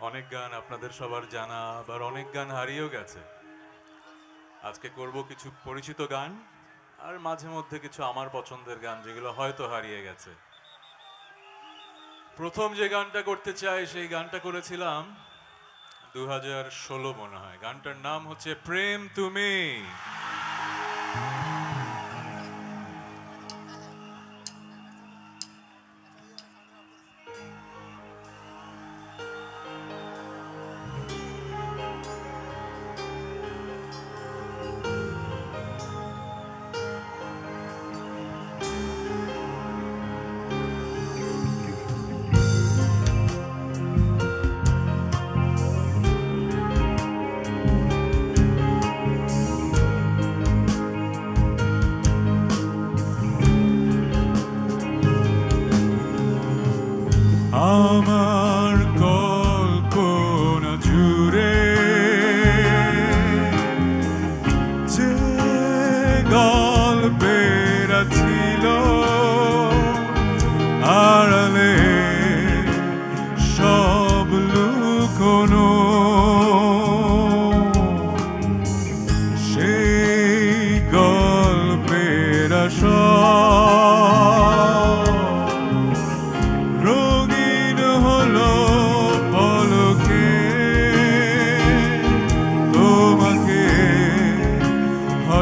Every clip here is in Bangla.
অনেক গান আপনাদের সবার জানা, আবার অনেক গান হারিয়েও গেছে। আজকে করব কিছু পরিচিত গান, আর মাঝে মধ্যে কিছু আমার পছন্দের গান, যেগুলো হয়তো হারিয়ে গেছে। প্রথম যে গানটা করতে চাই, সেই গানটা করেছিলাম দু হাজার ষোলো মনে হয়। গানটার নাম হচ্ছে প্রেম তুমি।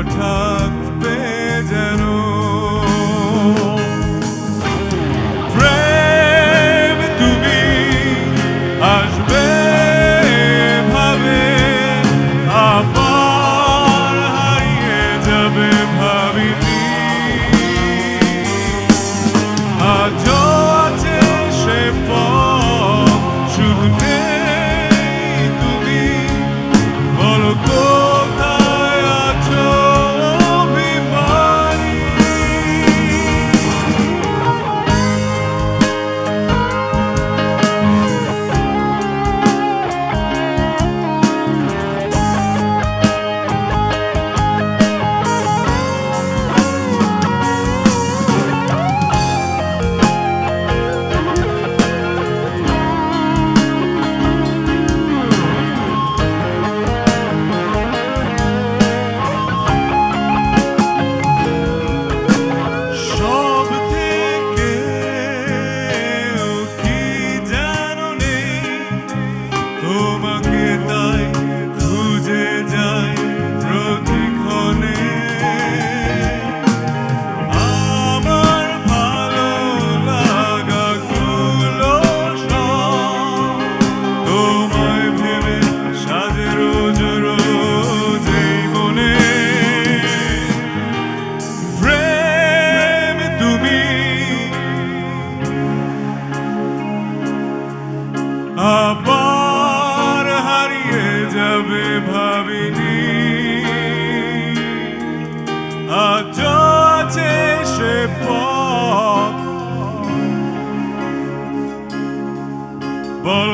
Tucked bed. আবার হারিয়ে যাবে ভাবিনি। আজ আছে সে পথ। বল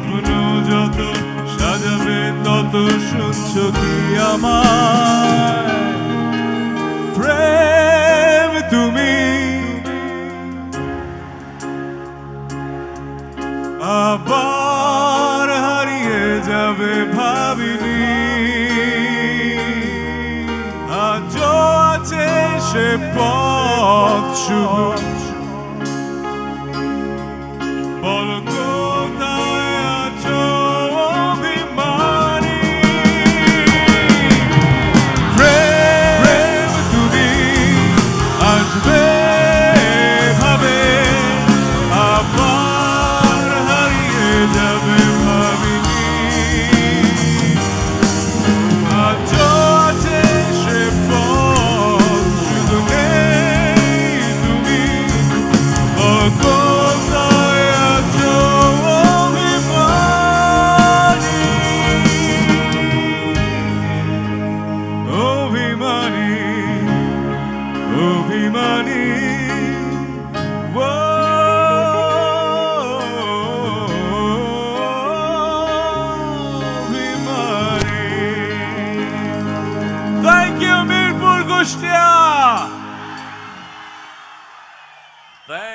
স্বপ্ন যত সাজাবে, তত শুনছ কি আমার প্রেম তুমি। আবার হারিয়ে যাবে ভাবিনি। আজ আছে সে পথ Shuvo